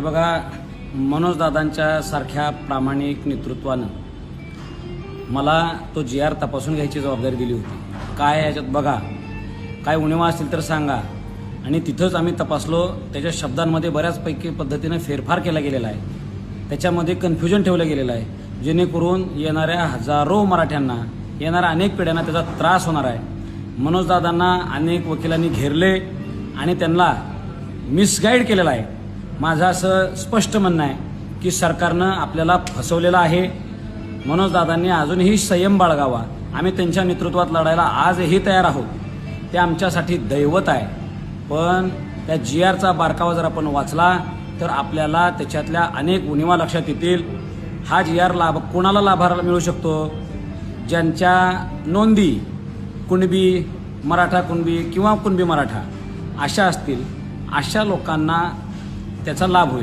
हे बघा मनोजदादांच्या सारख्या प्रामाणिक नेतृत्वानं मला तो जी आर तपासून घ्यायची जबाबदारी दिली होती. काय याच्यात बघा. काय उणीवा असतील तर सांगा. आणि तिथंच आम्ही तपासलो त्याच्या शब्दांमध्ये बऱ्याचपैकी पद्धतीनं फेरफार केला गेलेला आहे. त्याच्यामध्ये कन्फ्युजन ठेवलं गेलेलं आहे. जेणेकरून येणाऱ्या हजारो मराठ्यांना येणाऱ्या अनेक पिढ्यांना त्याचा त्रास होणार आहे. मनोजदादांना अनेक वकिलांनी घेरले आणि त्यांना मिसगाईड केलेला आहे. माझं असं स्पष्ट म्हणणं आहे की सरकारनं आपल्याला फसवलेलं आहे. मनोजदादांनी अजूनही संयम बाळगावा. आम्ही त्यांच्या नेतृत्वात लढायला आजही तयार आहोत. ते आमच्यासाठी दैवत आहे. पण त्या जी आरचा बारकावा जर आपण वाचला तर आपल्याला त्याच्यातल्या अनेक उणिवा लक्षात येतील. हा जी आर लाभ कोणाला लाभाराला मिळू शकतो? ज्यांच्या नोंदी कुणबी मराठा कुणबी किंवा कुणबी मराठा अशा असतील अशा लोकांना त्याचा लाभ होईल.